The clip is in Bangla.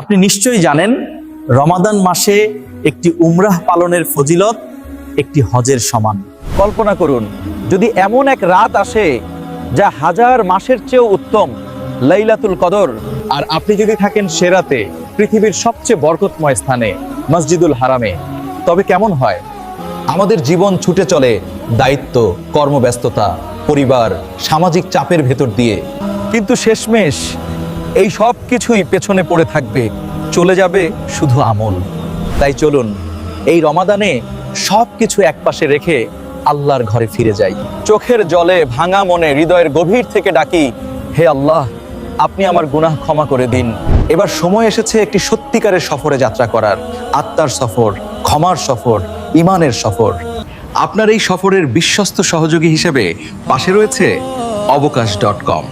আপনি নিশ্চয়ই জানেন, রমাদান মাসে একটি উমরাহ পালনের ফজিলত একটি হজের সমান। কল্পনা করুন, যদি এমন এক রাত আসে যা হাজার মাসের চেয়েও উত্তম, লাইলাতুল কদর। আর আপনি যদি থাকেন সেরাতে পৃথিবীর সবচেয়ে বরকতময় স্থানে, মসজিদুল হারামে, তবে কেমন হয়? আমাদের জীবন ছুটে চলে দায়িত্ব, কর্মব্যস্ততা, পরিবার, সামাজিক চাপের ভেতর দিয়ে। কিন্তু শেষমেশ এই সব কিছুই পেছনে পড়ে থাকবে, চলে যাবে শুধু আমল। তাই চলুন, এই রমাদানে সব কিছু একপাশে রেখে আল্লাহর ঘরে ফিরে যাই। চোখের জলে ভাঙা মনে হৃদয়ের গভীর থেকে ডাকি, হে আল্লাহ, আপনি আমার গুনাহ ক্ষমা করে দিন। এবার সময় এসেছে একটি সত্যিকারের সফরে যাত্রা করার। আত্মার সফর, ক্ষমার সফর ইমানের সফর। আপনার এই সফরের বিশ্বস্ত সহযোগী হিসেবে পাশে রয়েছে অবকাশ ডট কম।